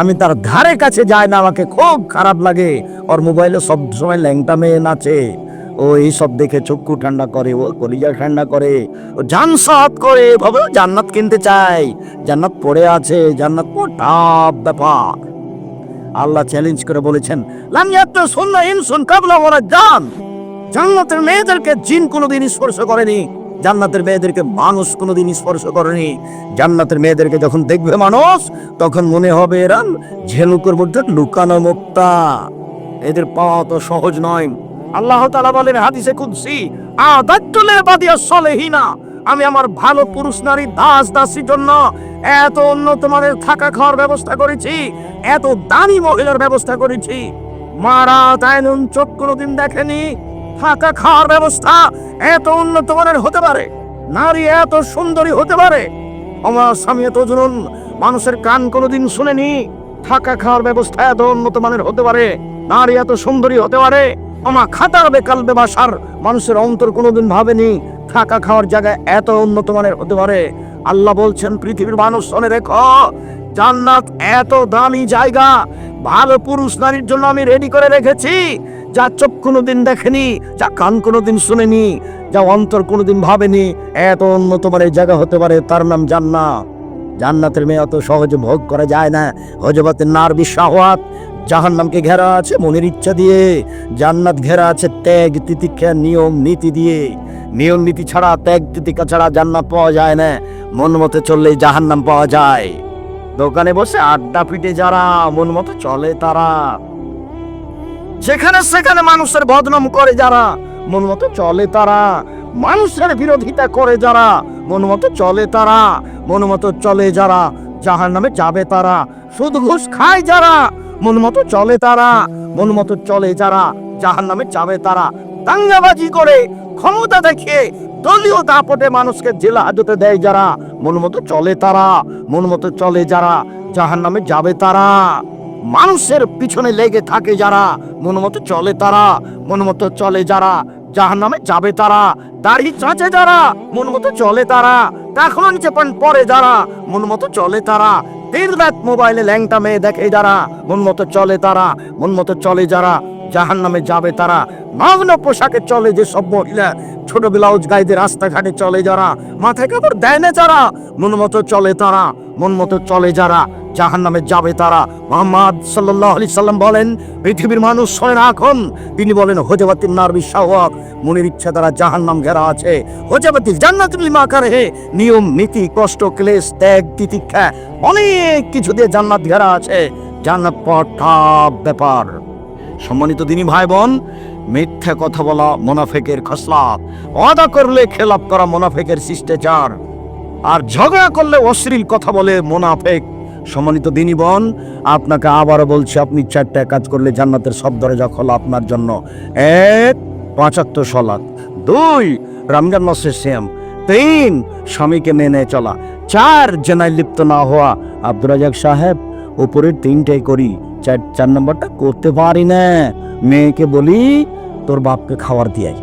আমি তার ধারে কাছে যাই না, আমাকে খুব খারাপ লাগে। ওর মোবাইলে সব সময় ল্যাংটা মেয়ে নাচে। ও এই সব দেখে চক্ষু ঠান্ডা করে, ও কলিজা ঠান্ডা করে। ও জানসাত করে ভাবে জান্নাত কিনতে চাই। জান্নাত পড়ে আছে, জান্নাত টাপ ব্যাপার। আল্লাহ চ্যালেঞ্জ করে বলেছেন, লাম ইয়াত্তা সুন্না ইনসুন কাবলা ওরা জান। জান্নাতের মেয়েদেরকে জিন কোনোদিন স্পর্শ করেনি। জান্নাতের মেয়েদেরকে মানুষ কোনোদিন স্পর্শ করেনি। জান্নাতের মেয়েদেরকে যখন দেখবে মানুষ, তখন মনে হবে এরা ঝেলুকের মধ্যে লুকানো মুক্তা। এদের পাওয়া তো সহজ নয়। আল্লাহ তাআলা বলেন হাদিসে কুদসি আদাতুলে বাদিয়া সলেহিনা আমি আমার ভালো পুরুষ, নারী, দাস, দাসীর জন্য এত উন্নত মানের থাকা খাওয়ার ব্যবস্থা করেছি, এত দামি মহিলার ব্যবস্থা করেছি। মারা তাইনুন চোখ কোনোদিন দেখেনি? থাকা খাওয়ার ব্যবস্থা এত উন্নত মানের হতে পারে। নারী এত সুন্দরী হতে পারে। আমার স্বামী এত জুনুন, মানুষের কান কোনোদিন শুনেনি, থাকা খাওয়ার ব্যবস্থা এত উন্নত মানের হতে পারে, নারী এত সুন্দরী হতে পারে। আমার খাতার বেকাল বেবাসার, মানুষের অন্তর কোনোদিন ভাবেনি, থাকা খাওয়ার জায়গায় এত উন্নত মানের হতে পারে। আল্লাহ বলছেন, পৃথিবীর মানুষ শুনে রেখো, জান্নাত এত দামি জায়গা, ভালো পুরুষ নারীর জন্য আমি রেডি করে রেখেছি। যা চোখ কোনোদিন দেখেনি, যা কান কোনোদিন শুনেনি, যা অন্তর কোনোদিন ভাবেনি, এত উন্নত মানের জায়গা হতে পারে, তার নাম জান্নাত। জান্নাতের মেয়ে অত সহজে ভোগ করা যায় না। হজবতের নার বিশ্বাহাত জাহান নামকে ঘেরা আছে মনের ইচ্ছা দিয়ে। জান্নাত ঘেরা আছে ত্যাগ, তিতিক্ষা, নিয়ম, নীতি দিয়ে। নিয়ম, নীতি ছাড়া, ত্যাগ, তিতিক্ষা ছাড়া জান্নাত পাওয়া যায় না। মন মতে চললেই জাহান নাম পাওয়া যায়। দোকানে বসে আড্ডা পিটে যারা, মন মতো চলে তারা। যেখানে সেখানে মানুষের বদনাম করে যারা, মন মতো চলে তারা। মানুষের বিরোধিতা করে যারা, মন মতো চলে তারা। মন মতো চলে যারা জাহান নামে যাবে তারা। সুদ ঘুষ খায় যারা, মন মতো চলে তারা। মন মতো চলে যারা জাহান নামে যাবে তারা। দাঙ্গাবাজি করে ক্ষমতা দেখিয়ে দলীয় দাপটে মানুষকে জেলা হাজতে দেয় যারা। মন মতো চলে তারা, মন মতো চলে যারা জাহান নামে যাবে তারা। মানুষের পিছনে লেগে থাকে যারা। মন মতো চলে তারা, মন মতো চলে যারা জাহান নামে যাবে তারা, দাড়ি চাঁচে যারা, মন মতো চলে তারা এখনও নিচে পান পরে যারা, মন মতো চলে তারা, দিন রাত মোবাইলে ল্যাংটা মেয়ে দেখে যারা, মন মতো চলে তারা, মন মতো চলে যারা জাহান নামে যাবে তারা নগ্ন পোশাকে চলে যে সব মহিলা, ছোট ব্লাউজ গাইতে রাস্তাঘাটে চলে যারা, মাথায় কাপড় দেয় না যারা, মন মতো চলে তারা, মন মতো চলে যারা জাহান নামে যাবে তারা। মোহাম্মদ সাল্লাহ আলি সাল্লাম বলেন, পৃথিবীর মানুষ শোনে না এখন। তিনি বলেন হোজাবাতির নার বিশ্বাহক মনের ইচ্ছা দ্বারা জাহান নাম ঘেরা আছে। হোজাবাতির জান্নাতুল লিমা কারে নিয়ম, নীতি, কষ্ট, ক্লেশ, ত্যাগ, তিতিক্ষা, অনেক কিছু দিয়ে জান্নাত ঘেরা আছে। জান্নাত পঠা ব্যাপার। সম্মানিত দিনী ভাই বোন মিথ্যা কথা বলা মোনাফেকের খসলাত অদা করলে খেলাপ করা মোনাফেকের শিষ্টাচার, আর ঝগড়া করলে অশ্লীল কথা বলে মোনাফেক। সম্মানিত দিনী বোন, আপনাকে আবারও বলছি, আপনি চারটা কাজ করলে জান্নাতের সব দরজা খোলা আপনার জন্য। এক, পাঁচাত্তর সলাৎ। দুই, রমজান মাসের শ্যাম তিন, স্বামীকে মেনে চলা। চার, জেনায় লিপ্ত না হওয়া। আব্দুর রাজাক সাহেব, উপরের তিনটাই করি। চার চার নম্বরটা করতে পারি না। মেয়েকে বলি, তোর বাপকে খাবার দিয়ে।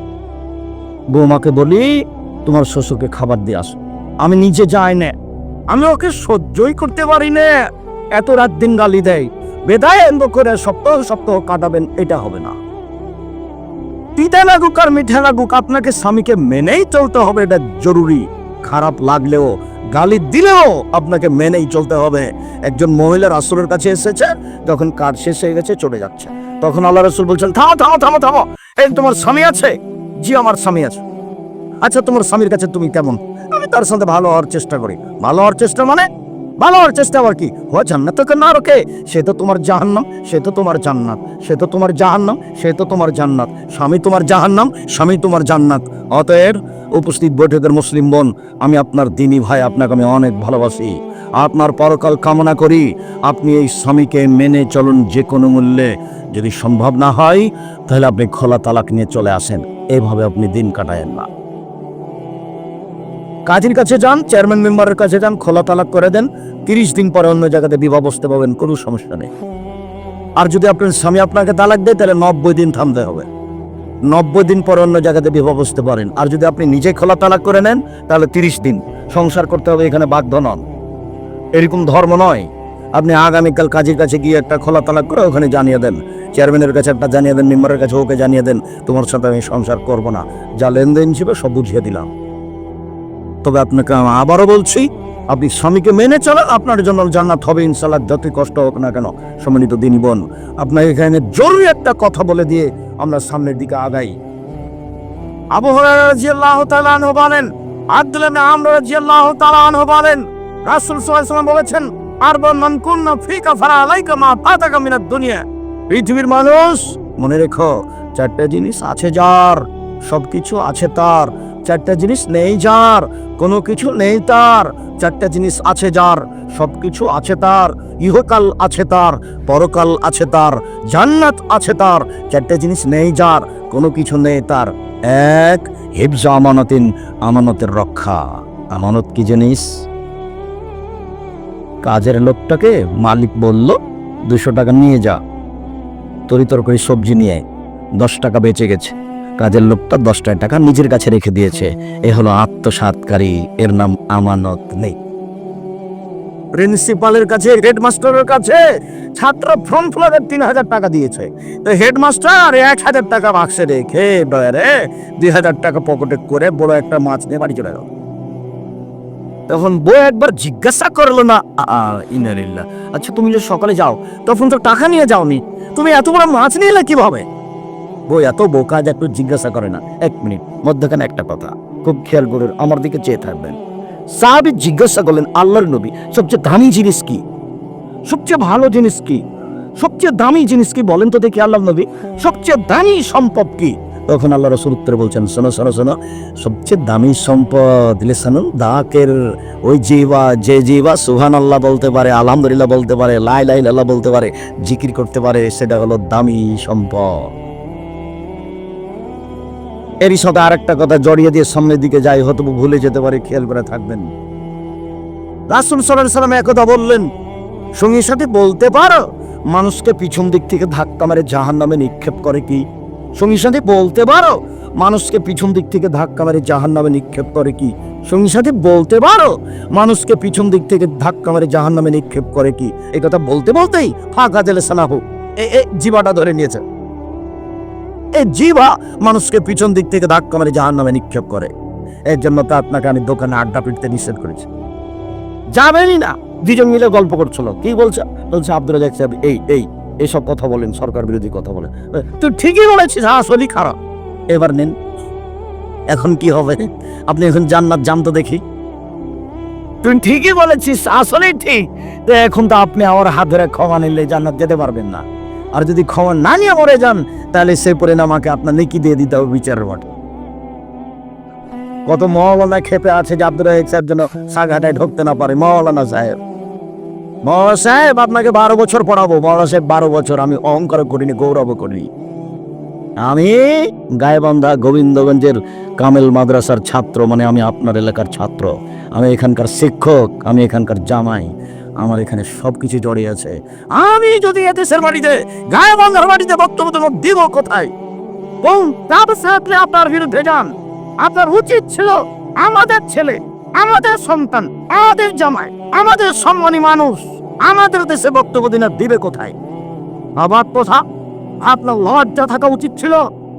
বৌমাকে বলি, তোমার শ্বশুরকে খাবার দিয়ে আসো। আমি নিজে যাই না। আমি ওকে সহ্যই করতে পারি না। এত রাত দিন গালি দেয়। বেদায় এন্দ করে সপ্তাহ সপ্তাহ কাটাবেন, এটা হবে না। পিতা লাগুক আর মিঠা লাগুক, আপনাকে স্বামীকে মেনেই চলতে হবে, এটা জরুরি। খারাপ লাগলেও, গালি দিলেও আপনাকে মেনেই চলতে হবে। একজন মহিলা রাসুলের কাছে এসেছে, যখন কাজ শেষ হয়ে গেছে, চলে যাচ্ছে। তখন আল্লাহ রসুল বলছেন, থামো থামো থামো থামো। এই তোমার স্বামী আছে? জি, আমার স্বামী আছে। আচ্ছা তোমার স্বামীর কাছে তুমি কেমন? তার সাথে ভালো হওয়ার চেষ্টা করি। ভালো হওয়ার চেষ্টা মানে? ভালো হওয়ার চেষ্টা আবার কি? ও জান্নাত তোকে না রোকে সে তো তোমার জাহান্নাম, সে তো তোমার জান্নাত। সে তো তোমার জাহান্নাম, সে তো তোমার জান্নাত। স্বামী তোমার জাহান্নাম, স্বামী তোমার জান্নাত। অতএব উপস্থিত বৈঠকের মুসলিম বোন, আমি আপনার দিনী ভাই, আপনাকে আমি অনেক ভালোবাসি। আপনার পরকাল কামনা করি, আপনি এই স্বামীকে মেনে চলুন যে কোনো মূল্যে। যদি সম্ভব না হয়, তাহলে আপনি খোলা তালাক নিয়ে চলে আসেন। এভাবে আপনি দিন কাটায়েন না। কাজীর কাছে যান চেয়ারম্যান মেম্বারের কাছে যান, খোলা তালাক করে দেন, তিরিশ দিন পরে অন্য জায়গাতে বিবাহ বসতে পাবেন, কোনো সমস্যা নেই। আর যদি আপনার স্বামী আপনাকে তালাক দেয়, তাহলে নব্বই দিন থামতে হবে। নব্বই দিন পরে অন্য জায়গাতে বিবাহ বসতে পারেন। আর যদি আপনি নিজে খোলা তালাক করে নেন, তাহলে তিরিশ দিন। সংসার করতে হবে, এখানে বাধ্য নন। এরকম ধর্ম নয়। আপনি আগামীকাল কাজের কাছে গিয়ে একটা খোলা তালাক করে ওখানে জানিয়ে দেন। চেয়ারম্যানের কাছে একটা জানিয়ে দেন মেম্বারের কাছে ওকে জানিয়ে দেন, তোমার সাথে আমি সংসার করব না। যা লেনদেন হিসেবে সব বুঝিয়ে দিলাম। তবে আপনাকে আবারও বলছি, আপনি স্বামীকে মেনে চলেন আপনার জন্য জান্নাত হবে ইনশাল্লাহ যতই কষ্ট হোক না কেন, সম্মানিত দিনী বোন। আপনাকে এখানে জরুরি একটা কথা বলে দিয়ে আমরা সামনের দিকে আগাই। আবু হুরায়রা রাদিয়াল্লাহু তাআলা আনহু বলেন আব্দুল্লাহ ইবনে আমর রাদিয়াল্লাহু তাআলা আনহু বলেন, রাসূল সাল্লাল্লাহু বলেছেন আলাইকা মা দুনিয়া। পৃথিবীর মানুষ, মনে রেখো, চারটা জিনিস আছে যার, সবকিছু আছে তার চারটা জিনিস নেই যার, কোনো কিছু নেই তার। চারটা জিনিস আছে যার সব কিছু আছে তার, ইহকাল আছে তার, পরকাল আছে তার, জান্নাত আছে তার, চারটা জিনিস নেই যার, কোনো কিছু নেই তার। এক, হিফজ আমানতিন, আমানতের রক্ষা। আমানত কি জিনিস? কাজের লোকটাকে মালিক বলল, দুশো টাকা নিয়ে যা, তরি তরকারি সবজি নিয়ে দশ টাকা বেঁচে গেছে। কাজের লোকটা দশটায় টাকা নিজের কাছে রেখে দিয়েছে। এ হলো আত্মসাৎকারী এর নাম আমানত নেই। প্রিন্সিপালের কাছে, হেডমাস্টারের কাছে ছাত্র ফর্ম ফিলারের তিন হাজার টাকা দিয়েছে। তো হেডমাস্টার এক হাজার টাকা বাক্সে রেখে ডয়ারে দুই হাজার টাকা পকেটে করে বড় একটা মাছ নিয়ে বাড়ি চলে গেল। তখন বই একবার জিজ্ঞাসা করল না ইনারিল্লা আচ্ছা তুমি যে সকালে যাও, তখন তো টাকা নিয়ে যাওনি। তুমি এত বড় মাছ নিয়ে এলে কীভাবে? বই এত বোকা যে একটু জিজ্ঞাসা করে না। এক মিনিট, মধ্যখানে একটা কথা। খুব খেয়াল করে আমার দিকে চেয়ে থাকবেন। সাহাবি জিজ্ঞাসা করলেন, আল্লাহর নবী, সবচেয়ে দামি জিনিস কি? সবচেয়ে ভালো জিনিস কি? সবচেয়ে দামি জিনিস কি বলেন তো দেখি আল্লাহ নবী। সবচেয়ে দামি সম্পদ কি? তখন আল্লাহ রসুল উত্তরে বলছেন, শোনো শোনো শোনো, সবচেয়ে দামি সম্পদ লিসানুন দাকের ওই জিবা যে জিবা সুহান আল্লাহ বলতে পারে, আলহামদুলিল্লাহ বলতে পারে লাই লাই আল্লাহ বলতে পারে, জিকির করতে পারে, সেটা হলো দামি সম্পদ। এরই সাথে আরেকটা কথা জড়িয়ে দিয়ে সামনের দিকে যাই হয়তো ভুলে যেতে পারে, খেয়াল করে থাকবেন। রাসুল সাল্লাহ সাল্লাম একথা বললেন, সঙ্গীর সাথে বলতে পারো, মানুষকে পিছন দিক থেকে ধাক্কা মেরে জাহান নামে নিক্ষেপ করে কি? সঙ্গীর সাথে বলতে পারো, মানুষকে পিছন দিক থেকে ধাক্কা মেরে জাহান নামে নিক্ষেপ করে কি? সঙ্গীর সাথে বলতে পারো, মানুষকে পিছন দিক থেকে ধাক্কা মেরে জাহান নামে নিক্ষেপ করে কি? এই কথা বলতে বলতেই ফাঁকা জেলে সানাহু এ, জীবাটা ধরে নিয়েছে। এই জিবা মানুষকে পিছন দিক থেকে ধাক্কা মেরে জাহান নামে নিক্ষেপ করে। এর জন্য তো আপনাকে আমি দোকানে আড্ডা পিটতে নিষেধ করেছি। যাবেনই না। দুজন মিলে গল্প করছিল। কি বলছে? বলছে আব্দুল রাজাক সাহেব, এই এই, এসব কথা বলেন, সরকার বিরোধী কথা বলেন। তুই ঠিকই বলেছিস আসলেই খারাপ। এবার নেন। এখন কি হবে? আপনি এখন জান্নাত জানতো দেখি। তুই ঠিকই বলেছিস আসলেই ঠিক। এখন তো আপনি আমার হাত ধরে ক্ষমা নিলে জান্নাত যেতে পারবেন না। আর যদি ক্ষমা না নিয়ে মরে যান, তাহলে সে পরিণামাকে আপনার নেকি দিয়ে দিতে হবে বিচারের মাঠে কত মহলানা খেপে আছে যে আব্দুল রাহিক সাহেব যেন সাঘাটায় ঢুকতে না পারে। মহলানা সাহেব। মহলা সাহেব, আপনাকে বারো বছর পড়াবো। মহলা সাহেব, বারো বছর আমি অহংকার করিনি, গৌরব করিনি। আমি গায়েবান্ধা গোবিন্দগঞ্জের কামেল মাদ্রাসার ছাত্র মানে আমি আপনার এলাকার ছাত্র। আমি এখানকার শিক্ষক, আমি এখানকার জামাই। আমার এখানে সব কিছু জড়িয়ে আছে। আমি যদি এদেশের বাড়িতে গায়ে গায়েবান্ধার বাড়িতে বক্তব্য দেবো, দিব কোথায়? কোন তাপসে আপনি আপনার বিরুদ্ধে যান? আপনার উচিত ছিল আমাদের ছেলে, আমাদের সন্তান, আমাদের জামাই, আমাদের সম্মানী মানুষ, আমাদের দেশে বক্তব্য দিনা দিবে কোথায়? আবার কথা, আপনার লজ্জা থাকা উচিত ছিল।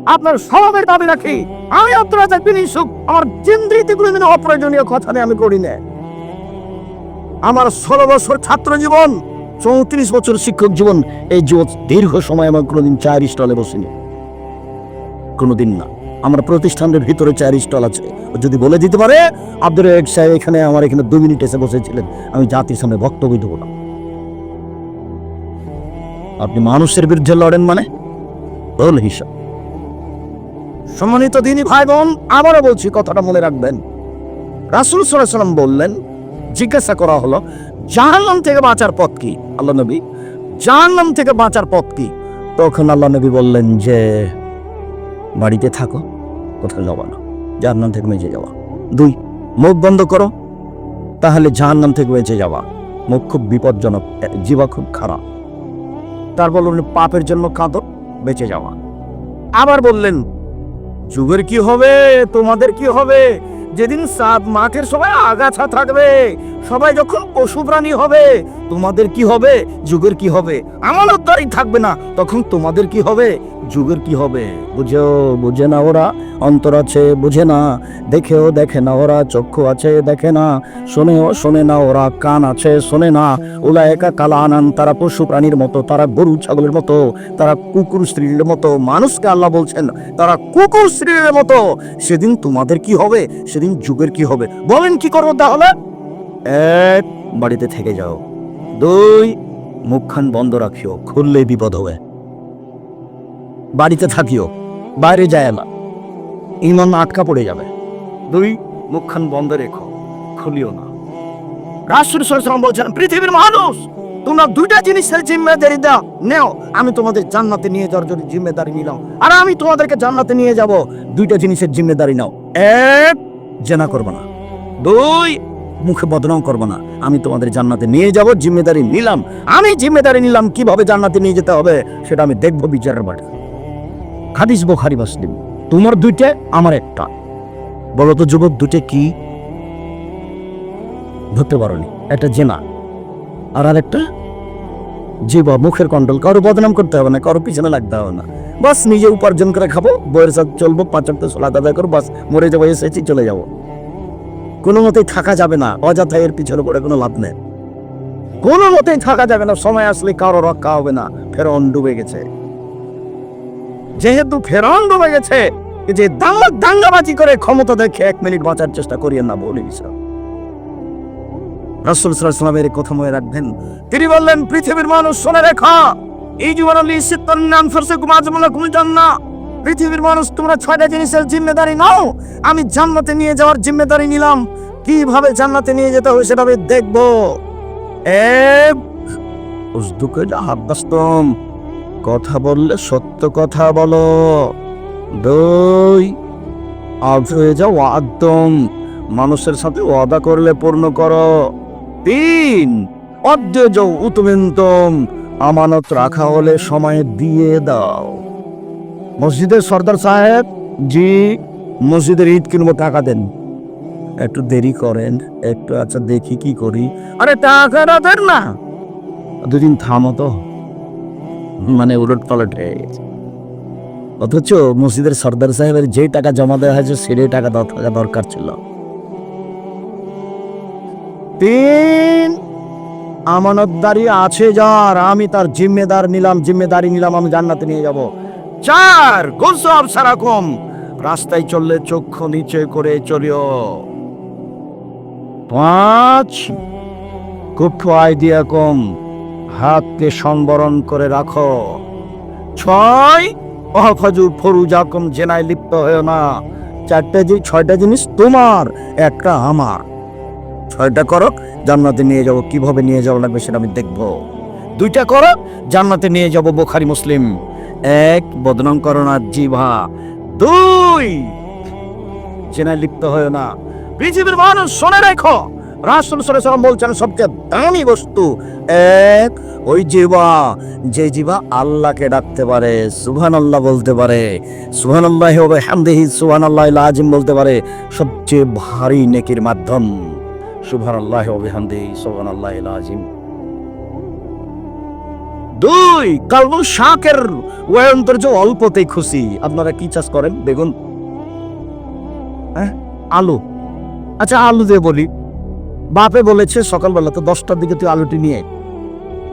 আপনার স্বভাবের দাবি রাখি। আমি আব্দুল রাজাক বিন ইউসুফ আমার জিন্দ্রিতে কোনোদিন অপ্রয়োজনীয় কথা নিয়ে আমি করি না আমার ষোলো বছর ছাত্র জীবন, চৌত্রিশ বছর শিক্ষক জীবন, এই জীবন দীর্ঘ সময় আমার কোনোদিন চার স্টলে বসিনি। কোনোদিন না। আমার প্রতিষ্ঠানের ভিতরে চায়ের স্টল আছে। যদি বলে দিতে পারে আব্দুল রাজাক সাহেব এখানে আমার এখানে দু মিনিট এসে বসেছিলেন। আমি জাতির সামনে বক্তব্য দেবো না। আপনি মানুষের বিরুদ্ধে লড়েন মানে? ভুল হিসাব। সম্মানিত দিনী ভাই বোন আবারও বলছি, কথাটা মনে রাখবেন। রাসুল সাল্লাম বললেন জিজ্ঞাসা করা হলো, জাহান্নাম থেকে বাঁচার পথ কি? আল্লাহ নবী, জাহান্নাম থেকে বাঁচার পথ কি? তখন আল্লাহ নবী বললেন যে, বাড়িতে থাকো, কোথাও যাওয়া না। জাহান্নাম থেকে বেঁচে যাওয়া দুই, মুখ বন্ধ করো, তাহলে জাহান্নাম থেকে বেঁচে যাওয়া মুখ খুব বিপজ্জনক জীবা খুব খারাপ। তারপর বললেন, পাপের জন্য কাঁদো, বেঁচে যাওয়া। আবার বললেন, যুগের কি হবে? তোমাদের কি হবে? যেদিন সাত মাঠের সবাই আগাছা থাকবে সবাই যখন পশু প্রাণী হবে, তোমাদের কি হবে? যুগের কি হবে? আমানতদারি থাকবে না। তখন তোমাদের কি হবে? যুগের কি হবে? বুঝেও বুঝে না ওরা, অন্তর আছে বুঝে না। দেখেও দেখে না ওরা, চক্ষু আছে দেখে না। শোনেও শোনে না ওরা, কান আছে শোনে না। ওলা একা কালা আনান তারা পশু প্রাণীর মতো, তারা গরু ছাগলের মতো, তারা কুকুর স্ত্রীর মতো। মানুষকে আল্লাহ বলছেন, তারা কুকুর স্ত্রীর মতো। সেদিন তোমাদের কি হবে? সেদিন যুগের কি হবে? বলেন কি করব তাহলে? এক, বাড়িতে থেকে যাও। দুই, মুখখান বন্ধ রাখিও, খুললে বিপদ হবে। বাড়িতে থাকিও, বাইরে যায় না। ইমান আটকা পড়ে যাবে। দুই, মুখখান বন্ধ রেখো, খুলিও না। রাসুল বলছেন, পৃথিবীর মানুষ, তোমরা দুইটা জিনিসের জিম্মেদারি দাও। নেও, আমি তোমাদের জান্নাতে নিয়ে যাওয়ার জন্য জিম্মেদারি নিলাম। আর আমি তোমাদেরকে জান্নাতে নিয়ে যাব। দুইটা জিনিসের জিম্মেদারি নাও। এক, জেনা করব না। দুই মুখে বদনাম করব না। আমি তোমাদের জান্নাতে নিয়ে যাব, জিম্মেদারি নিলাম। আমি জিম্মেদারি নিলাম, কীভাবে জান্নাতে নিয়ে যেতে হবে সেটা আমি দেখব বিচারের বাড়ি হাদিস বোখারি, মুসলিম। তোমার দুইটা, আমার একটা। বলো তো যুবক, দুইটা কি? ধরতে পারোনি। একটা জেনা আর আরেকটা? জীব মুখের কন্ট্রোল। কারও বদনাম করতে হবে না, কারও পিছনে লাগতে হবে না। বাস নিজে উপার্জন করে খাব, বইয়ের সাথে চলবো, পাঁচ অক্ট সোলা দাদা করব, বাস মরে যাব, এসেছি, চলে যাব। কোনো মতেই থাকা যাবে না। অযথা এর পিছনে পড়ে কোনো লাভ নেই। কোনো মতেই থাকা যাবে না। সময় আসলে কারও রক্ষা হবে না। ফেরন ডুবে গেছে। যেহেতু ফেরন ডুবে গেছে, যে দাঙ্গা দাঙ্গাবাজি করে ক্ষমতা দেখে এক মিনিট বাঁচার চেষ্টা করিয়েন না বলে দিয়েছিলাম রাসুল সাল্লামের কথা মনে রাখবেন। তিনি বললেন, পৃথিবীর মানুষ, শোনে রেখা। এই জীবন নাম ফেরসে কুমাজমুল্লাহ কুমিল জান্না পৃথিবীর মানুষ, তোমরা ছয়টা জিনিসের জিম্মেদারি নাও। আমি জান্নাতে নিয়ে যাওয়ার জিম্মেদারি নিলাম। কীভাবে জান্নাতে নিয়ে যেতে হবে সেটা আমি দেখব। কথা বললে সত্য কথা বলো। দুই, আজ হয়ে যাও একদম মানুষের সাথে ওয়াদা করলে পূর্ণ করো। তিন অদ্যজ উতমেন্তম আমানত রাখা হলে সময় দিয়ে দাও। মসজিদের সর্দার সাহেব জি মসজিদের ঈদ কিনবো টাকা দেন। একটু দেরি করেন একটু আচ্ছা দেখি কি করি। আরে টাকাটা দেন না। দুদিন থামো তো। মানে উলট পালট হয়ে গেছে। অথচ মসজিদের সর্দার সাহেবের যে টাকা জমা দেওয়া হয়েছে সেটাই টাকা থাকা দরকার ছিল। তিন আমানতদারি আছে যার আমি তার জিম্মেদার নিলাম জিম্মেদারি নিলাম আমি জান্নাতে নিয়ে যাব। চার গোসব সারাকম। রাস্তায় চললে চক্ষু নিচে করে চলিও পাঁচ, কুফু আইডিয়া কম, হাতকে সংবরণ করে রাখো। ছয় অহফাজু ফরুজাকম জেনায় লিপ্ত হয়েও না। চারটে যে ছয়টা জিনিস তোমার, একটা আমার। ছয়টা করো জান্নাতে নিয়ে যাব। কীভাবে নিয়ে যাওয়া লাগবে সেটা আমি দেখব। দুইটা করো জান্নাতে নিয়ে যাব বোখারি মুসলিম। এক বদনাম করো না জিভা দুই চেনায় লিপ্ত হয় না। পৃথিবীর মানুষ শোনে রেখো। রাসুল সাল্লাম বলছেন, সবচেয়ে দামি বস্তু এক ওই জিবা যে জিবা আল্লাহকে ডাকতে পারে সুবহান আল্লাহ বলতে পারে সুবহান আল্লাহ হবে হামদেহি সুবহান আল্লাহ আজিম বলতে পারে, সবচেয়ে ভারী নেকির মাধ্যম সুবহান আল্লাহ হবে হামদেহি সুবহান আল্লাহ আজিম দুই, কালবু শাকের ওয়ন্তর্য অল্পতেই খুশি। আপনারা কি চাষ করেন? বেগুন হ্যাঁ? আলু। আচ্ছা আলু দিয়ে বলি। বাপে বলেছে, সকালবেলা তো দশটার দিকে তুই আলুটি নিয়ে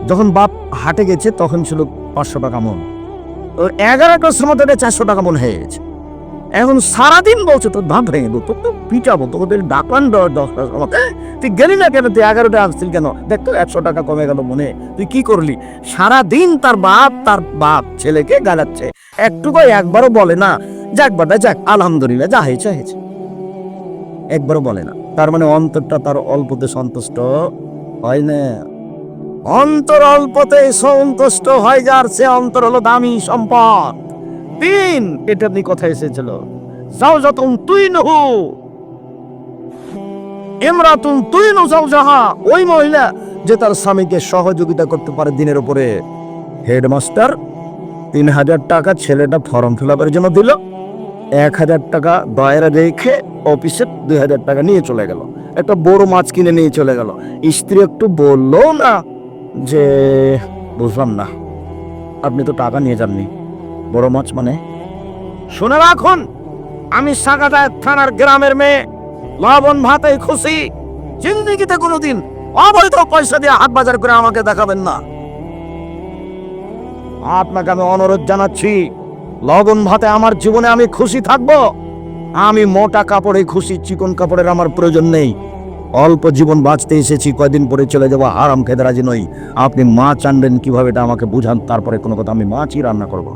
যখন বাপ হাটে গেছে, তখন ছিল পাঁচশো টাকা মন। এগারোটার সময় তো এটা চারশো টাকা মন হয়ে গেছে এখন সারাদিন বলছে, তোর ভাব ভেঙে দেবো তোকে পিটাবো, তোকে ডাকলাম দশটার সময় তুই গেলি না কেন? তুই এগারোটা আসছিল কেন? দেখ তো একশো টাকা কমে গেল মনে। তুই কি করলি? সারাদিন তার বাপ তার বাপ ছেলেকে গালাচ্ছে। একটুকু একবারও বলে না। যাক বাটা, যাক, আলহামদুলিল্লাহ, যা হয়েছে হয়েছে। একবারও বলে না। তার মানে অন্তরটা তার অল্পতে সন্তুষ্ট হয় না। অন্তর অল্পতে সন্তুষ্ট হয় যার, সে অন্তর হলো দামি সম্পদ। তিন, এটা নিয়ে কথা এসেছিল। যাও যতন তুই নহু। ইমরাতুন তুই নো যাও ওই মহিলা যে তার স্বামীকে সহযোগিতা করতে পারে দিনের উপরে। হেডমাস্টার তিন হাজার টাকা ছেলেটা ফর্ম ফিল আপের জন্য দিল, এক হাজার টাকা দয়েরা রেখে অফিসে দুই হাজার টাকা নিয়ে চলে গেল। একটা বড় মাছ কিনে নিয়ে চলে গেল। স্ত্রী একটু বলল, না, যে বুঝলাম না, আপনি তো টাকা নিয়ে যাননি। বড় মাছ মানে? শুনে রাখুন, আমি সাগাদায় থানার গ্রামের মেয়ে লবণ ভাতে খুশি। জিন্দিগিতে কোনোদিন অবৈধ পয়সা দিয়ে হাট বাজার করে আমাকে দেখাবেন না। আপনাকে আমি অনুরোধ জানাচ্ছি, লবণ ভাতে আমার জীবনে আমি খুশি থাকব। আমি মোটা কাপড়ে খুশি চিকন কাপড়ের আমার প্রয়োজন নেই। অল্প জীবন বাঁচতে এসেছি, কয়দিন পরে চলে যাব আরাম খেতে রাজি নই। আপনি মাছ আনবেন কীভাবে এটা আমাকে বুঝান, তারপরে কোনো কথা আমি মাছই রান্না করব।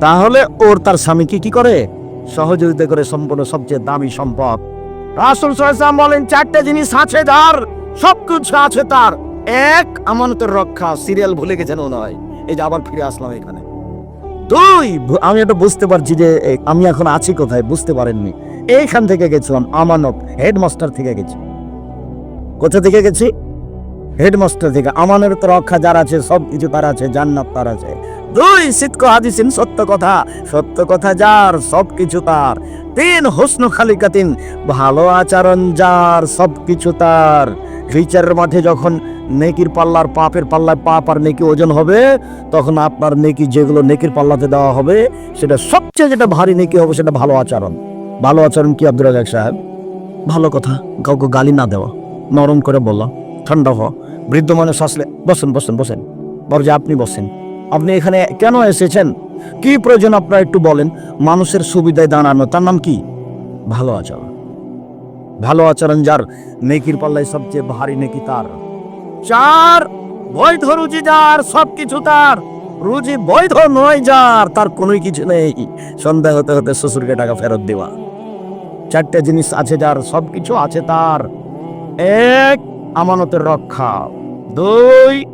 তাহলে ওর তার স্বামীকে কি করে? সহযোগিতা করে সম্পূর্ণ সবচেয়ে দামি সম্পদ। রাসুল সাল্লাম বলেন, চারটে জিনিস আছে যার, সবকিছু আছে তার। এক, আমানতের রক্ষা। সিরিয়াল ভুলে গেছেন নয়। এই যে আবার ফিরে আসলাম এখানে। দুই আমি এটা বুঝতে পারছি যে আমি এখন আছি কোথায় বুঝতে পারেননি। এইখান থেকে গেছিলাম আমানত, হেডমাস্টার থেকে গেছি। কোথা থেকে গেছি? হেডমাস্টার থেকে। আমানত রক্ষা যার আছে সব কিছু তার আছে, জান্নাত তার আছে। দুই সিদ্ধ হাদিসিন সত্য কথা। সত্য কথা যার সব কিছু তার। তিন হুসনু খালিকাতিন, ভালো আচরণ যার সব কিছু তার। বিচারের মাঠে যখন নেকির পাল্লার পাপের পাল্লায় পাপ আর নেকি ওজন হবে, তখন আপনার নেকি যেগুলো নেকির পাল্লাতে দেওয়া হবে, সেটা সবচেয়ে যেটা ভারী নেকি হবে সেটা ভালো আচরণ। ভালো আচরণ কি আব্দুল রাজাক সাহেব? ভালো কথা, কাউকে গালি না দেওয়া। নরম করে বলা, ঠান্ডা হওয়া। বৃদ্ধ মানুষ আসলে, বসেন বসেন বসেন। বাবুজি আপনি বসেন। আপনি এখানে কেন এসেছেন? কি প্রয়োজন আপনারা একটু বলেন। মানুষের সুবিধায় দাঁড়ানো তার নাম কি? ভালো আচরণ। ভালো আচরণ যার, নেকির পাল্লায় সবচেয়ে ভারী নেকি তার। চার বৈধ রুজি যার, সবকিছু তার। রুজি বৈধ নয় যার, তার কোনো কিছু নেই। সন্ধ্যা হতে হতে শ্বশুরকে টাকা ফেরত দেওয়া। চারটে জিনিস আছে যার, সবকিছু আছে তার। এক, আমানতের রক্ষা। দুই,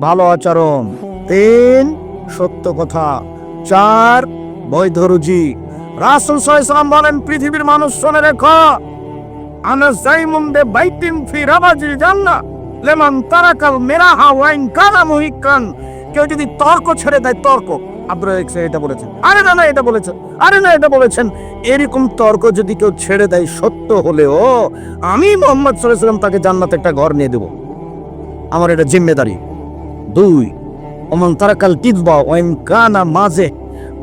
ভালো আচরণ। তিন সত্য কথা। চার, বৈধ রুজি। রাসুল সাল্লাম বলেন, পৃথিবীর মানুষ শুনে রেখো, আনা জাইমুন বে বাইতিন ফি রাবাজিল জান্নাহ, লেমান তারাকাল মেরাহা ওয়াইন কানা মুহিকান কেউ যদি তর্ক ছেড়ে দেয়, তর্ক। আব্দুল এটা বলেছেন। আরে না না, এটা বলেছেন। আরে না, এটা বলেছেন। এরকম তর্ক যদি কেউ ছেড়ে দেয়, সত্য হলেও আমি মোহাম্মদ সাল্লাম তাকে জান্নাতে একটা ঘর নিয়ে দেব। আমার এটা জিম্মেদারি। দুই অমন তারাকাল কিদবা ওয়াইন কানা মাঝে।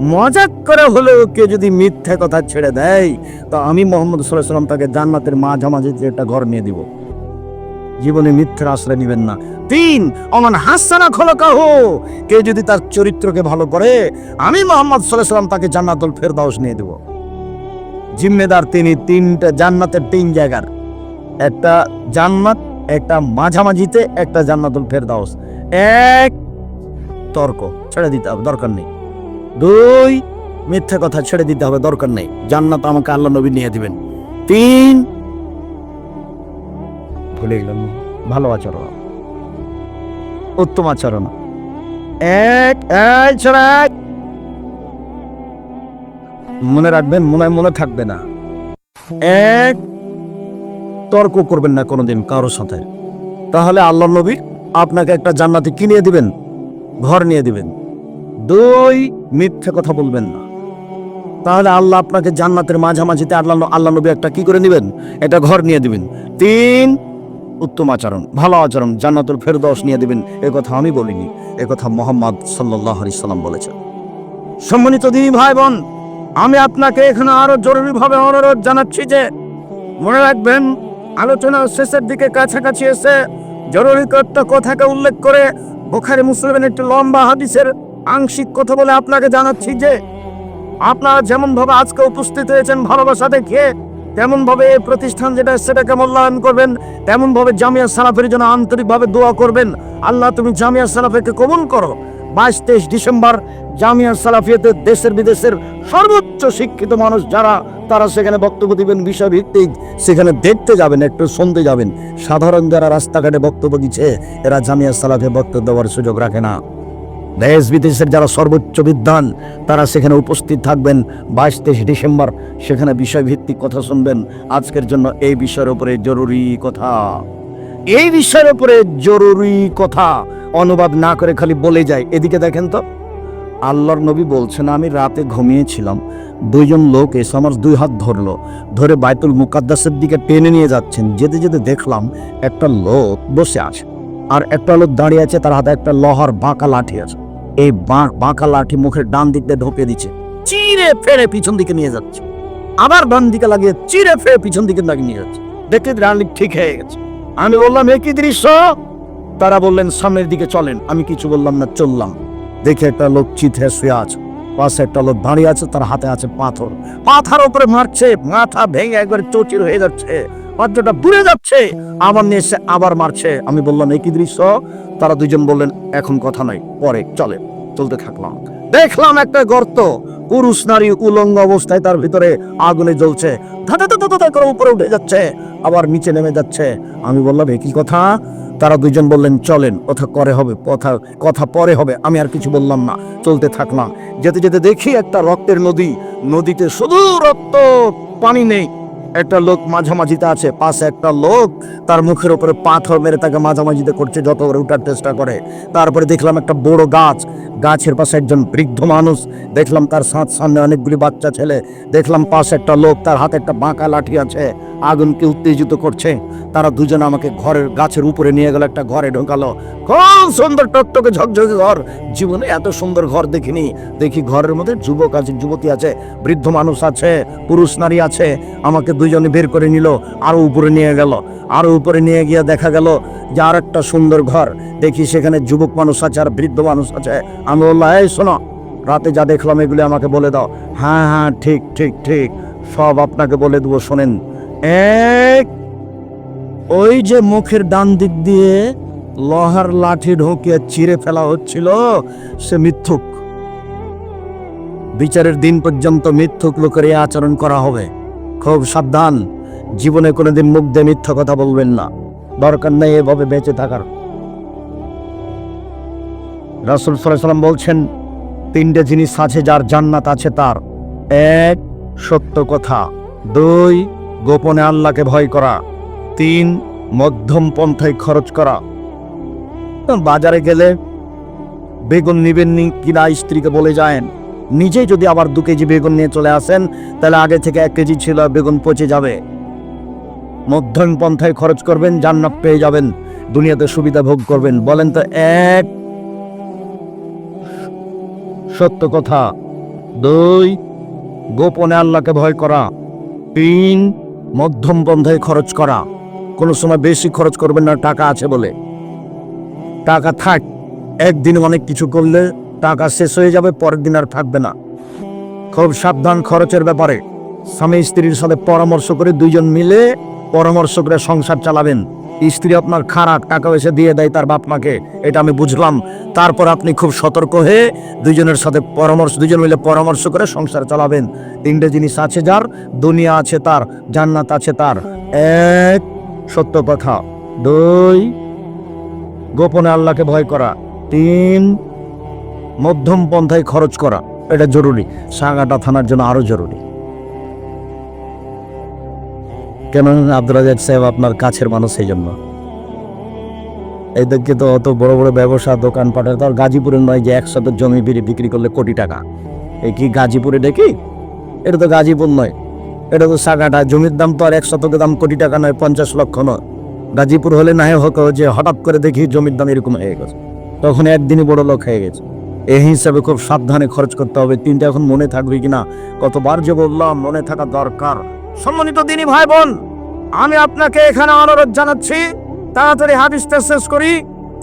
মজাক করে হলেও কেউ যদি মিথ্যা কথা ছেড়ে দেয়, তো আমি মোহাম্মদ সাল্লাহ তাকে জান্নাতের মাঝামাঝি একটা ঘর নিয়ে দিব। জীবনে মিথ্যার আশ্রয় নেবেন না। তিন, অমান হাসানা খোলকাহ, কেউ যদি তার চরিত্রকে ভালো করে, আমি মোহাম্মদ সাল্লাহ তাকে জান্নাতুল ফেরদাউস নিয়ে দেব। জিম্মেদার তিনি তিনটা জান্নাতের তিন জায়গার। একটা জান্নাত, একটা মাঝামাঝিতে, একটা জান্নাতুল ফেরদাউস। এক তর্ক, ছেড়ে দিতে হবে, দরকার নেই। দুই, মিথ্যা কথা ছেড়ে দিতে হবে, দরকার নেই। জান্নাত আমাকে আল্লাহ নবী নিয়ে দিবেন। তিন, ভুলে গেলাম, ভালো আচরণ। উত্তম আচরণ। এক এক ছড়া মনে রাখবেন, মনে মনে থাকবে না। এক, তর্ক করবেন না কোনোদিন কারোর সাথে। তাহলে আল্লাহ নবী আপনাকে একটা জান্নাতি কিনিয়ে দিবেন? ঘর নিয়ে দিবেন। দুই মিথ্যে কথা বলবেন না। তাহলে আল্লাহ আপনাকে জান্নাতের মাঝামাঝিতে আল্লাহ আল্লাহ নবী একটা কি করে নেবেন? এটা ঘর নিয়ে দিবেন। তিন, উত্তম আচরণ, ভালো আচরণ, জান্নাতুল ফেরদৌস নিয়ে দিবেন। এ কথা আমি বলিনি, এ কথা মোহাম্মদ সাল্লাহ সাল্লাম বলেছেন। সম্মানিত দিদি ভাই বোন আমি আপনাকে এখানে আরও জরুরিভাবে অনুরোধ জানাচ্ছি যে, মনে রাখবেন আলোচনার শেষের দিকে কাছাকাছি এসে জরুরি একটা কথাকে উল্লেখ করে বোখারি মুসলিমের একটি লম্বা হাদিসের আংশিক কথা বলে আপনাকে জানাচ্ছি যে, আপনারা যেমনভাবে আজকে উপস্থিত হয়েছেন ভালোবাসা দেখিয়ে তেমনভাবে এই প্রতিষ্ঠান যেটা সেটাকে মূল্যায়ন করবেন, তেমনভাবে জামিয়া সালাফের জন্য আন্তরিকভাবে দোয়া করবেন। আল্লাহ তুমি জামিয়া সালাফেকে কবুল করো। বাইশ তেইশ ডিসেম্বর জামিয়া সালাফিয়াতে দেশের বিদেশের সর্বোচ্চ শিক্ষিত মানুষ যারা, তারা সেখানে বক্তব্য দিবেন বিষয়ভিত্তিক। সেখানে দেখতে যাবেন, একটু শুনতে যাবেন। সাধারণ যারা রাস্তাঘাটে বক্তব্য দিচ্ছে, এরা জামিয়া সালাফে বক্তব্য দেওয়ার সুযোগ রাখে না। দেশ বিদেশের যারা সর্বোচ্চ বিদ্যান তারা সেখানে উপস্থিত থাকবেন বাইশ তেইশ ডিসেম্বর। সেখানে বিষয়ভিত্তিক কথা শুনবেন। আজকের জন্য এই বিষয়ের উপরে জরুরি কথা। এই বিষয়ের উপরে জরুরি কথা। অনুবাদ না করে খালি বলে যায়। এদিকে দেখেন তো। আল্লাহর নবী বলছেন, আমি রাতে ঘুমিয়েছিলাম। দুইজন লোক এসে আমার দুই হাত ধরলো। ধরে বাইতুল মুকাদ্দাসের দিকে টেনে নিয়ে যাচ্ছেন। যেতে যেতে দেখলাম একটা লোক বসে আছে। আর একটা লোক দাঁড়িয়ে আছে, তার হাতে একটা লহর বাঁকা লাঠি আছে। এই বাঁক বাঁকা লাঠি মুখের ডান দিক দিয়ে ঢোকে দিচ্ছে। চিরে ফেরে পিছন দিকে নিয়ে যাচ্ছে। আবার ডান দিকে লাগিয়ে চিরে ফেরে পিছন দিকে লাগিয়ে নিয়ে যাচ্ছে। দেখতে রানিক ঠিক হয়ে গেছে। আমি বললাম, এ কি দৃশ্য? তারা বললেন, সামনের দিকে চলেন। আমি কিছু বললাম না, চললাম। দেখে একটা লোক চিথে শুয়ে আছে। পাশে একটা লোক দাঁড়িয়ে আছে, তার হাতে আছে পাথর। পাথার উপরে মারছে, মাথা ভেঙে একবার চটির হয়ে যাচ্ছে। পাত্রটা পুড়ে যাচ্ছে। আবার নিয়ে এসে আবার মারছে। আমি বললাম কি দৃশ্য? তারা দুজন বললেন, এখন কথা নাই পরে, চলে। চলতে থাকলাম। দেখলাম একটা গর্ত। পুরুষ, নারী, উলঙ্গ অবস্থায় তার ভিতরে আগুনে জ্বলছে। ধাঁধা ধাঁধা করে উপরে উঠে যাচ্ছে। আবার নিচে নেমে যাচ্ছে। আমি বললাম একই কথা? তারা দুইজন বললেন, চলেন কথা করে হবে কথা কথা পরে হবে, আমি আর কিছু বললাম না, চলতে থাকলাম যেতে যেতে দেখি একটা রক্তের নদী, নদীতে শুধু রক্ত, পানি নেই। একটা লোক মাঝামাঝিতে আছে, পাশে একটা লোক, তার মুখের উপরে পাথর মেরে তাকে মাঝামাঝিতে করছে যত করে উঠার চেষ্টা করে। তারপরে দেখলাম একটা বড় গাছ, গাছের পাশে একজন বৃদ্ধ মানুষ, দেখলাম তার সাথ সামনে অনেকগুলি বাচ্চা ছেলে, দেখলাম পাশে একটা লোক, তার হাতে একটা বাঁকা লাঠি আছে, আগুনকে উত্তেজিত করছে। তারা দুজন আমাকে ঘরের গাছের উপরে নিয়ে গেল, একটা ঘরে ঢোকালো। খুব সুন্দর টকটকে ঝকঝকে ঘর। জীবনে এত সুন্দর ঘর দেখিনি। দেখি ঘরের মধ্যে যুবক আছে, যুবতী আছে, বৃদ্ধ মানুষ আছে, পুরুষ নারী আছে। আমাকে দুজনে বের করে নিল আরও উপরে নিয়ে গেল। আরও উপরে নিয়ে গিয়ে দেখা গেল যে আর একটা সুন্দর ঘর। দেখি সেখানে যুবক মানুষ আছে আর বৃদ্ধ মানুষ আছে। আমি বললাম, এই শোনো, রাতে যা দেখলাম এগুলি আমাকে বলে দাও। হ্যাঁ হ্যাঁ ঠিক ঠিক ঠিক, সব আপনাকে বলে দেবো, শোনেন। এক, ওই যে মুখের ডান দিক দিয়ে লোহার লাঠি ঢোকিয়ে চিরে ফেলা হচ্ছিল, সে মিথ্যুক। বিচারের দিন পর্যন্ত মিথ্যুক লোকের এই আচরণ করা হবে। খুব সাবধান। জীবনে কোনোদিন মুখ দিয়ে মিথ্যা কথা বলবেন না। দরকার নেই এভাবে বেঁচে থাকার। রাসুল সাল্লাম বলছেন, তিনটে জিনিস আছে যার জান্নাত আছে তার। এক, সত্য কথা। দুই, গোপনে আল্লাহকে ভয় করা। তিন, মধ্যম পন্থায় খরচ করা। বাজারে গেলে বেগুন নিবেন কিনা স্ত্রীকে বলে যায়েন। নিজেই যদি আবার দু কেজি বেগুন নিয়ে চলে আসেন, তাহলে আগে থেকে এক কেজি ছিল বেগুন পচে যাবে। মধ্যম পন্থায় খরচ করবেন, জান্নাত পেয়ে যাবেন। দুনিয়াতে সুবিধা ভোগ করবেন। বলেন তো এক সত্য কথা। দুই, গোপনে আল্লাহকে ভয় করা। তিন, মধ্যম পন্থায় খরচ করা। কোনো সময় বেশি খরচ করবেন না, টাকা আছে বলে। টাকা থাক, একদিন অনেক কিছু করলে টাকা শেষ হয়ে যাবে, পরের দিন আর থাকবে না। খুব সাবধান খরচের ব্যাপারে। স্বামী স্ত্রীর সাথে পরামর্শ করে দুইজন মিলে পরামর্শ করে সংসার চালাবেন। স্ত্রী আপনার খারাপ টাকা এসে দিয়ে দেয় তার বাপ মাকে, এটা আমি বুঝলাম। তারপর আপনি খুব সতর্ক হয়ে দুজনের সাথে পরামর্শ দুজন মিলে পরামর্শ করে সংসার চালাবেন। তিনটে জিনিস আছে যার, দুনিয়া আছে তার, জান্নাত আছে তার। এক, সত্য কথা। দুই, গোপনে আল্লাহকে ভয় করা। তিন মধ্যম পন্থায় খরচ করা, এটা জরুরি। সাগাটা থানার জন্য আরও জরুরি। কেন আব্দুল সাহেব আপনার কাছের মানুষ এই জন্য। এদেরকে তো অত বড় বড় ব্যবসা দোকানপাটের তো আর গাজীপুরের নয় যে একসাথে জমি বিড়ি বিক্রি করলে কোটি টাকা। এই কি গাজীপুরে দেখি? এটা তো গাজীপুর নয়। এটা তো সাগাটা, জমির দাম তো আর এক শতকের দাম কোটি টাকা নয়, পঞ্চাশ লক্ষ নয়। গাজীপুর হলে না হোক, যে হঠাৎ করে দেখি জমির দাম এরকম হয়ে গেছে। তখন একদিনই বড় লোক হয়ে গেছে। এই হিসাবে খুব সাবধানে খরচ করতে হবে। তিনটা এখন মনে থাকবে কিনা? কতবার যে বললাম, মনে থাকা দরকার। সম্মানিত দিনী ভাই বোন আমি আপনাকে এখানে অনুরোধ জানাচ্ছি, তাড়াতাড়ি হাদিসটা শেষ করি।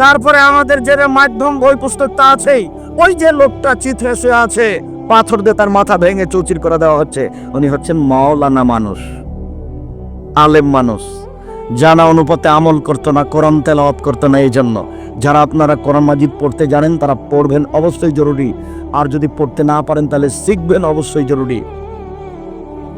তারপরে আমাদের যে মাধ্যম, বই পুস্তকটা আছেই ওই যে লোকটা চিত্রে শুয়ে আছে, পাথর দিয়ে তার মাথা ভেঙে চৌচির করে দেওয়া হচ্ছে। উনি হচ্ছেন মাওলানা মানুষ, আলেম মানুষ। জানা অনুপাতে আমল করতো না, কোরআন তেলাওয়াত করতো না, এই জন্য যারা আপনারা কোরআন মাজিদ পড়তে জানেন, তারা পড়বেন অবশ্যই জরুরি। আর যদি পড়তে না পারেন, তাহলে শিখবেন অবশ্যই জরুরি।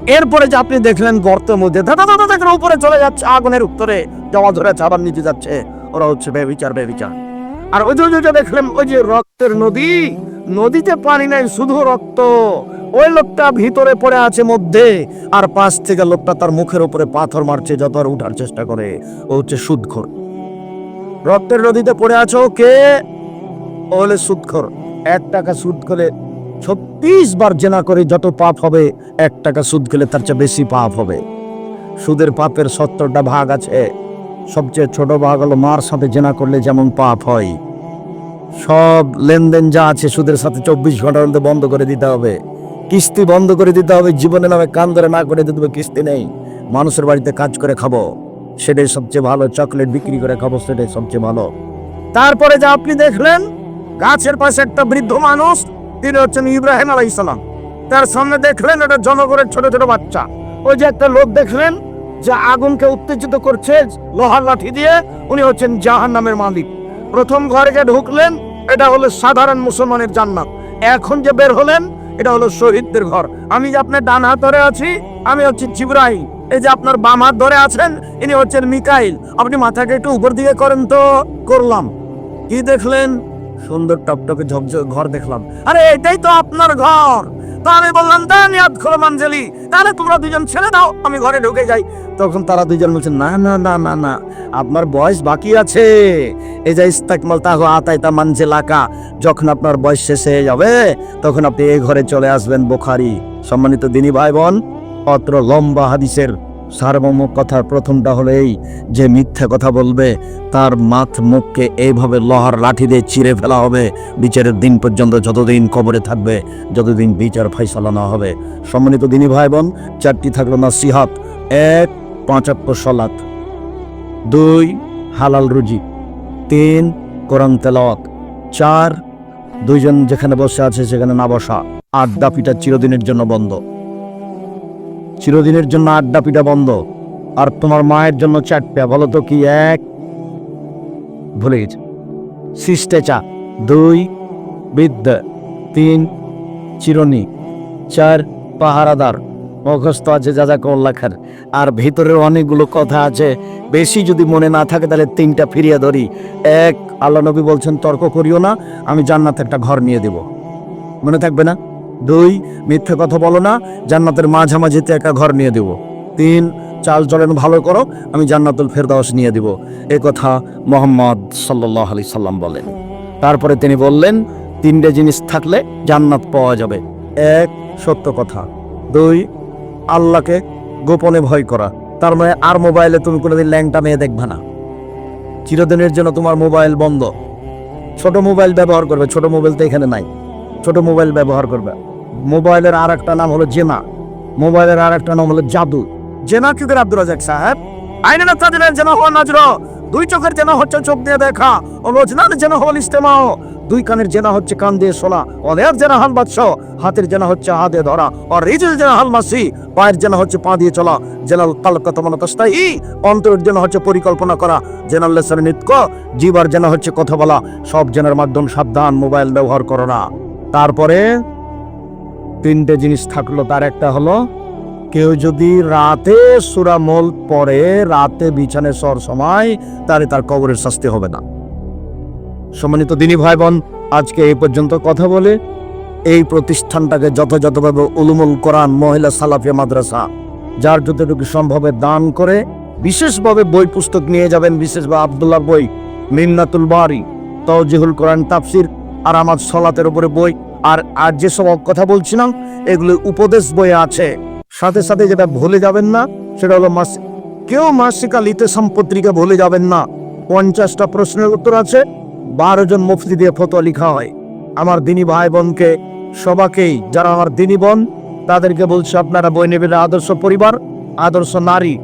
এরপরে যে আপনি দেখলেন গর্তের মধ্যে দাদা দাদা দেখেন উপরে চলে যাচ্ছে, আগুনের উত্তরে জমা ধরে আবার নিচে যাচ্ছে। ওরা হচ্ছে বেবিচার বেবিচার। আর ওই যে দেখলেন ওই যে রক্তের নদী। নদীতে পানি নাই, শুধু রক্ত। ওই লোকটা ভিতরে পড়ে আছে মধ্যে, আর পাশ থেকে লোকটা তার মুখের উপরে পাথর মারছে, যত উঠার চেষ্টা করে। ও হচ্ছে সুদখোর রক্তের নদীতে পড়ে আছে কে? ও হলে সুদখোর এক টাকা সুদ করে ছত্রিশ বার জেনা করে যত পাপ হবে, এক টাকা সুদ খেলে তার চেয়ে বেশি পাপ হবে। সুদের পাপের সত্তরটা ভাগ আছে। সবচেয়ে ছোট ভাগ হলো মার সাথে জেনা করলে যেমন পাপ হয়। সব লেনদেন যা আছে সুদের সাথে চব্বিশ ঘণ্টার মধ্যে বন্ধ করে দিতে হবে। কিস্তি বন্ধ করে দিতে হবে, জীবনে নামে কান ধরে না করে দিতে হবে, কিস্তি নেই। মানুষের বাড়িতে কাজ করে খাব, সেটাই সবচেয়ে ভালো, চকলেট বিক্রি করে খাব, সেটাই সবচেয়ে ভালো। তারপরে যা আপনি দেখলেন, গাছের পাশে একটা বৃদ্ধ মানুষ, তিনি হচ্ছেন ইব্রাহিম আলাইসালাম তার সামনে দেখলেন একটা জনগণের ছোট ছোট বাচ্চা। ওই যে একটা লোক দেখলেন যে আগুনকে উত্তেজিত করছে লোহার লাঠি দিয়ে, উনি হচ্ছেন জাহান নামের মালিক। প্রথম ঘরে যে ঢুকলেন, এটা হলো সাধারণ মুসলমানের জান্নাত। এখন যে বের হলেন, এটা হলো শহীদদের ঘর। আমি যে আপনার ডান হাত ধরে আছি, আমি হচ্ছি জিব্রাহিম এই যে আপনার বাম হাত ধরে আছেন, ইনি হচ্ছেন মিকাইল। আপনি মাথাকে একটু উপর দিকে করেন তো। করলাম। কি দেখলেন? সুন্দর টকটকে ঝকঝক ঘর দেখলাম। আরে, এটাই তো আপনার ঘর! তো আমি বললাম দান খোলো মানজেলি তাহলে তোমরা দুজন ছেড়ে দাও, আমি ঘরে ঢুকে যাই। তখন তারা দুজন বলছে, না না না না না, আপনার বয়স বাকি আছে। এই যে ইস্তাকমাল তাহ আতাইতা মানজেলাকা যখন আপনার বয়স শেষ হয়ে যাবে, তখন আপনি এই ঘরে চলে আসবেন বোখারি। সম্মানিত দিনী ভাই বোন, অত্র লম্বা হাদিসের সারমর্ম কথার প্রথমটা হলো এই যে মিথ্যা কথা বলবে, তার মাথ মুখকে এইভাবে লোহার লাঠি দিয়ে চিরে ফেলা হবে। বিচারের দিন পর্যন্ত যতদিন কবরে থাকবে, যতদিন বিচার ফয়সালা না হবে। সম্মানিত দিনী ভাই বোন চারটি থাকল না সিহাত এক, পাঁচাত্তর সলাত। দুই, হালাল রুজি। তিন, কোরআন তেলাওয়াত। চার, দুইজন যেখানে বসে আছে সেখানে না বসা। আড্ডা পিটা চিরদিনের জন্য বন্ধ। চিরদিনের জন্য আড্ডা পিটা বন্ধ। আর তোমার মায়ের জন্য চারটা, বলো তো কি এক? ভুলে গেছি। দুই বিদ্যা তিন, চিরনি, চার, পাহারাদার, মুখস্থ আছে যা যা কল্লাখার আর ভিতরের অনেকগুলো কথা আছে। বেশি যদি মনে না থাকে তাহলে তিনটা ফিরিয়ে ধরি। এক, আল্লাহ নবী বলছেন, তর্ক করিও না, আমি জান্নাত একটা ঘর নিয়ে দেব। মনে থাকবে না? দুই, মিথ্যে কথা বলো না, জান্নাতের মাঝামাঝিতে একা ঘর নিয়ে দেব। তিন, চাল চলেন ভালো করো, আমি জান্নাতুল ফেরদাউস নিয়ে দিব। এ কথা মোহাম্মদ সাল্লাহ আলি সাল্লাম বলেন। তারপরে তিনি বললেন, তিনটে জিনিস থাকলে জান্নাত পাওয়া যাবে। এক, সত্য কথা। দুই, আল্লাহকে গোপনে ভয় করা। তার মানে আর মোবাইলে তুমি কোনোদিন ল্যাংটা মেয়ে দেখবে না। চিরদিনের জন্য তোমার মোবাইল বন্ধ। ছোট মোবাইল ব্যবহার করবে, ছোট মোবাইল তো এখানে নাই। ছোট মোবাইল ব্যবহার করবে। মোবাইলের আর একটা নাম হলো জেনা। মোবাইলের আর একটা নাম হলো জাদু। জেনা কি করে আব্দুল রাজাক সাহেব? আইনে না তাদের যেন হওয়া নজর। দুই চোখের যেন হচ্ছে চোখ দিয়ে দেখা। ও রোজনার যেন হল ইস্তেমাও দুই কানের জেনা হচ্ছে কান দিয়ে শোনা। অলের যেন হাল বাদশ। হাতের যেন হচ্ছে হাতে ধরা। ও রিজের যেন হাল মাসি। পায়ের যেন হচ্ছে পা দিয়ে চলা। জেনাল কালকাত মনতস্তাই অন্তরের যেন হচ্ছে পরিকল্পনা করা। জেনাল লেসের নিত্য। জীবার যেন হচ্ছে কথা বলা। সব জেনার মাধ্যম সাবধান মোবাইল ব্যবহার করো না। তারপরে তিনটে জিনিস থাকল, তার একটা হলো, কেউ যদি রাতে সুরামল পরে রাতে বিছানে সর সময়, তাহলে তার কবরের শাস্তি হবে না। সম্মানিত দিনী ভাই বোন আজকে এই পর্যন্ত কথা বলে এই প্রতিষ্ঠানটাকে যথাযথভাবে উলুমুল কোরআন, মহিলা সালাফিয়া মাদ্রাসা, যার যতটুকু সম্ভবে দান করে, বিশেষভাবে বই পুস্তক নিয়ে যাবেন, বিশেষভাবে আবদুল্লাহ বই, মিন্নাতুল বাড়ি তৌজিহুল কোরআন তাফসির, আর আমার সলাতের উপরে বই আর আর যেসব কথা বলছিলাম, এগুলো উপদেশ বইয়ে আছে। সাথে সাথে যেটা ভুলে যাবেন না, সেটা হলো মাস কেউ মাসিকা লিতে সম্পত্রিকা ভুলে যাবেন না। পঞ্চাশটা প্রশ্নের উত্তর আছে, বারো জন মুফতি দিয়ে ফতোয়া লিখা হয়। আমার দিনী ভাই বোনকে সবাকেই, যারা আমার দিনী বোন, তাদেরকে বলছে আপনারা বই নেবেন আদর্শ পরিবার, আদর্শ নারী।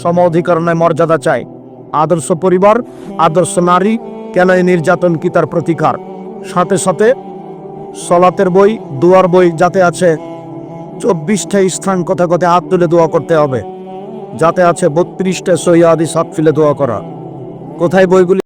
সম অধিকার নয়, মর্যাদা চায় আদর্শ পরিবার, আদর্শ নারী, কেন এই নির্যাতন কি তার প্রতিকার? সাথে সাথে সলাতের বই, দুয়ার বই যাতে আছে, চব্বিশটা স্থান কথা কথা হাত তুলে দোয়া করতে হবে। যাতে আছে বত্রিশটা সৈয়াদি সাপ ফিলে দোয়া করা। কোথায় বইগুলি